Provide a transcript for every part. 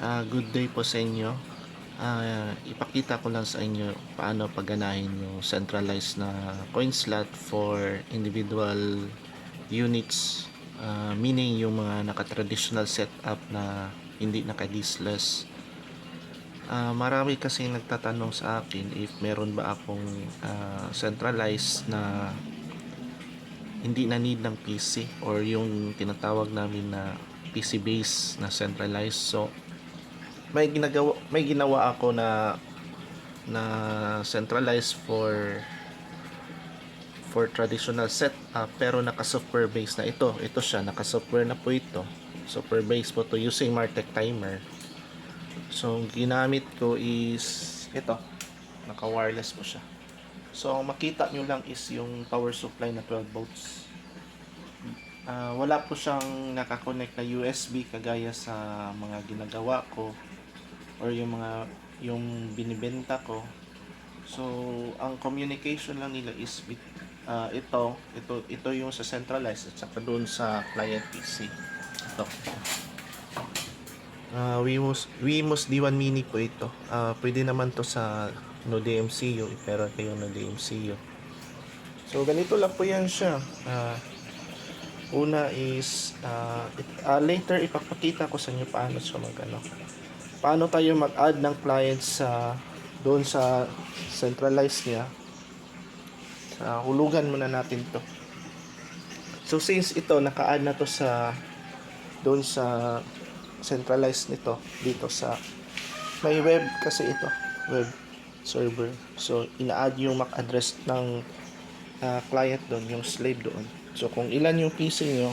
Ah, good day po sa inyo. Ah, ipakita ko lang sa inyo paano pagganahin yung centralized na coin slot for individual units. Ah, meaning yung mga naka-traditional setup na hindi naka-diskless. Ah, marami kasi nagtatanong sa akin if meron ba akong ah, centralized na hindi na need ng PC or yung tinatawag namin na PC base na centralized. So, may ginagawa may ginawa ako na na centralized for for traditional setup pero naka software base na ito. Ito siya naka software na po ito. Software base po to using Martech timer. So ginamit ko is ito naka wireless po siya. So makita nyo lang is yung power supply na 12 volts. Ah, wala po siyang nakakonect na USB kagaya sa mga ginagawa ko or yung mga yung binibenta ko. So, ang communication lang nila is with, ah, ito, ito, ito yung sa centralized at saka doon sa client PC. Ito. Uh, Wemos, Wemos D1 Mini po ito. Ah, pwede naman to sa Node MCU, pero kayo Node MCU. So, ganito lang po yan siya. Ah, una is, ah, it- ah, later ipapakita ko sa inyo paano siya mag ano, paano tayo mag-add ng clients sa doon sa centralized niya. Sa hulugan muna natin to. So since ito naka-add na to sa doon sa centralized nito dito sa may web kasi ito, web server. So ina-add yung MAC address ng ah, client doon, yung slave doon. So kung ilan yung PC nyo,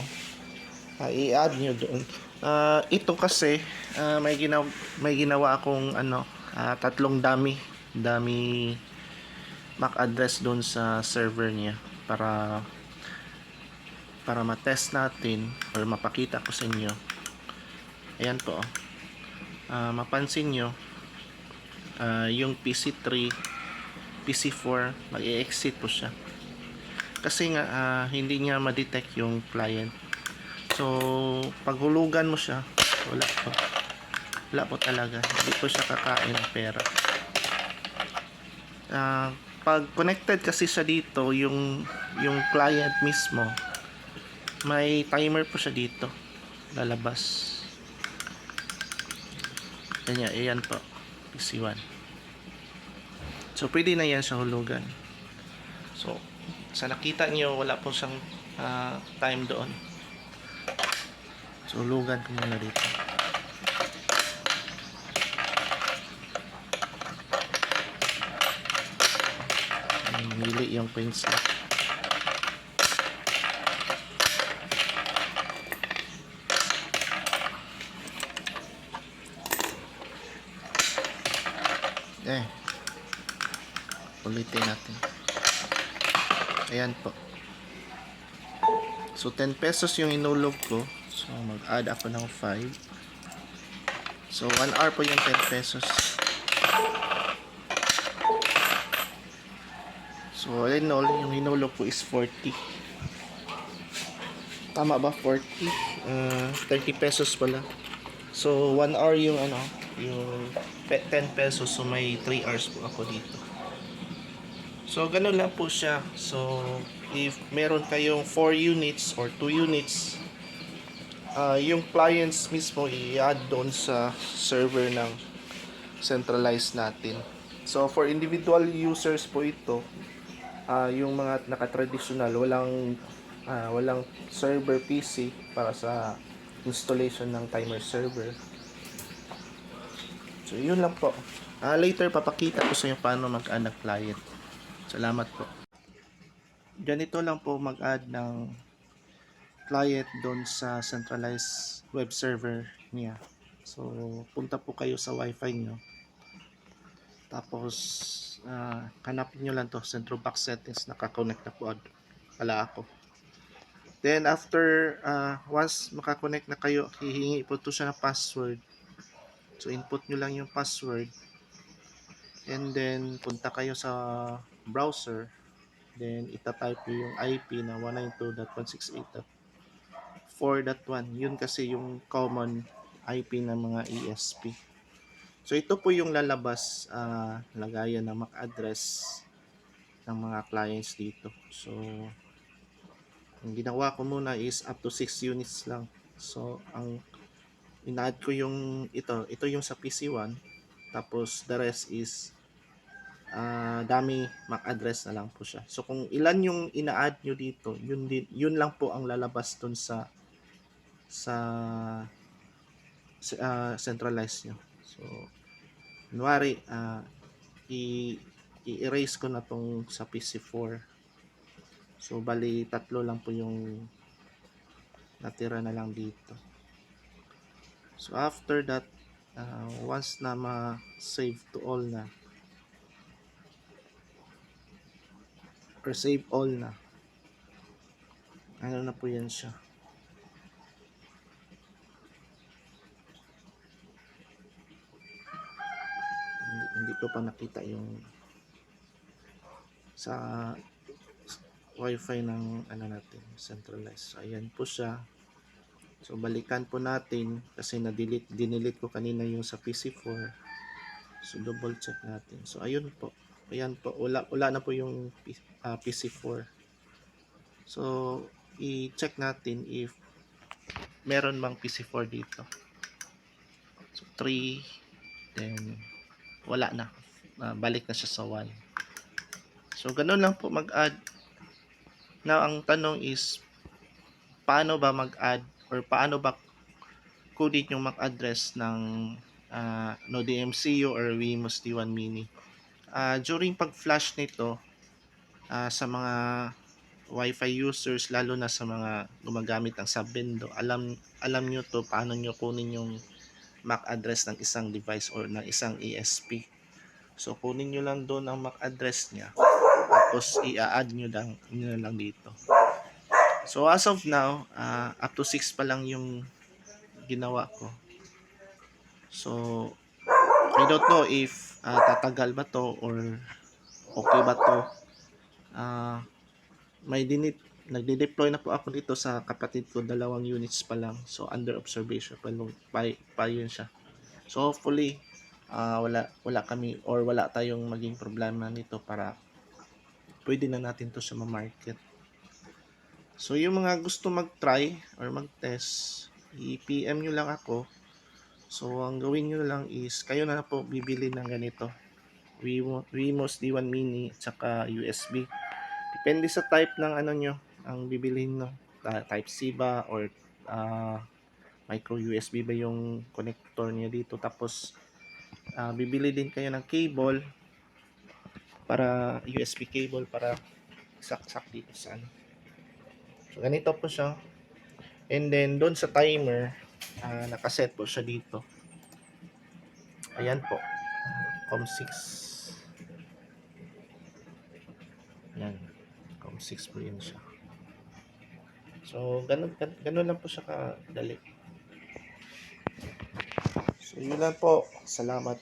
ah, i-add nyo doon. Ah, ito kasi ah, may ginawa may ginawa akong ano ah, tatlong dummy dummy MAC address doon sa server niya para para ma-test natin or mapakita ko sa inyo. Ayan po. Ah, mapansin nyo ah, yung PC3 PC4 mag-exit po siya. Kasi nga ah, hindi niya ma-detect yung client So, paghulugan mo siya, wala po. Wala po talaga. Hindi po siya kakain ng pera. Ah, pag connected kasi siya dito, yung, yung client mismo, may timer po siya dito. Lalabas. Ganyan, ayan po. PC1. So, pwede na yan sa hulugan. So, sa nakita niyo wala po siyang ah, time doon. So, lugan ko muna dito. Mili yung na. Eh. Ulitin natin. Ayan po. So, 10 pesos yung inulog ko. So, mag-add ako ng 5. So, 1 hour po yung 10 pesos. So, all in all, yung hinulog ko is 40. Tama ba? 40? Uh, 30 pesos pala. So, 1 hour yung ano, yung pe- 10 pesos. So, may 3 hours po ako dito. So, ganun lang po siya. So, if meron kayong 4 units or 2 units, ah yung clients mismo i-add doon sa server ng centralized natin. So, for individual users po ito, ah yung mga naka-traditional, walang, ah, walang server PC para sa installation ng timer server. So, yun lang po. Ah, later, papakita ko sa inyo paano mag-add ng client. Salamat po. Ganito lang po mag-add ng client doon sa centralized web server niya. So, punta po kayo sa wifi nyo. Tapos, ah, hanapin nyo lang to Centro Box Settings. Nakakonect na po pala ako. Then, after, ah, once makakonect na kayo, hihingi po to siya ng password. So, input nyo lang yung password. And then, punta kayo sa browser. Then, itatype nyo yung IP na 192.168.4.1. Yun kasi yung common IP ng mga ESP. So ito po yung lalabas ah, lagayan ng MAC address ng mga clients dito. So ang ginawa ko muna is up to 6 units lang. So ang ina-add ko yung ito, ito yung sa PC1 tapos the rest is ah dami MAC address na lang po siya. So kung ilan yung ina-add nyo dito, yun din yun lang po ang lalabas dun sa sa, sa ah, centralized nyo. So kunwari i i-erase ko na tong sa PC4. So bali tatlo lang po yung natira na lang dito. So after that ah, once na ma-save to all na or save all na ano na po yan siya hindi, hindi ko pa nakita yung sa wifi ng ano natin centralized. So ayan po siya. So balikan po natin kasi na-delete dinelete ko kanina yung sa PC4 so double check natin. So ayun po. Ayan po. Wala, wala na po yung P- ah, PC4 so i-check natin if meron bang PC4 dito. So 3 then wala na. Ah, balik na siya sa 1 so ganun lang po mag-add. Now ang tanong is paano ba mag-add or paano ba kunin yung MAC address ng ah, Node MCU or Wemos D1 Mini? Ah, during pag-flash nito ah, sa mga Wi-Fi users lalo na sa mga gumagamit ng subvendo alam alam nyo to paano nyo kunin yung MAC address ng isang device or ng isang ESP so kunin nyo lang doon ang MAC address niya. Tapos i-add nyo lang, nyo lang dito. So as of now ah, up to 6 pa lang yung ginawa ko. So I don't know if ah, tatagal ba to or okay ba to. Ah, may dinit nagde-deploy na po ako dito sa kapatid ko dalawang units pa lang. So under observation pa, pa, pa yun siya. So hopefully ah, wala wala kami or wala tayong maging problema nito para pwede na natin to sa market. So yung mga gusto mag-try or mag-test, i-PM nyo lang ako So, ang gawin nyo lang is, kayo na po bibili ng ganito. Wemo- Wemos D1 Mini at saka USB. Depende sa type ng ano nyo, ang bibilhin no. Type C ba or ah, micro USB ba yung connector niya dito. Tapos, ah, bibili din kayo ng cable para USB cable para saksak dito sa ano. So, ganito po siya. And then, doon sa timer, ah nakaset po siya dito. Ayan po. COM6. Ayan. COM6 po yun siya. So, ganun, gan- ganun lang po siya kadali. So, yun lang po. Salamat.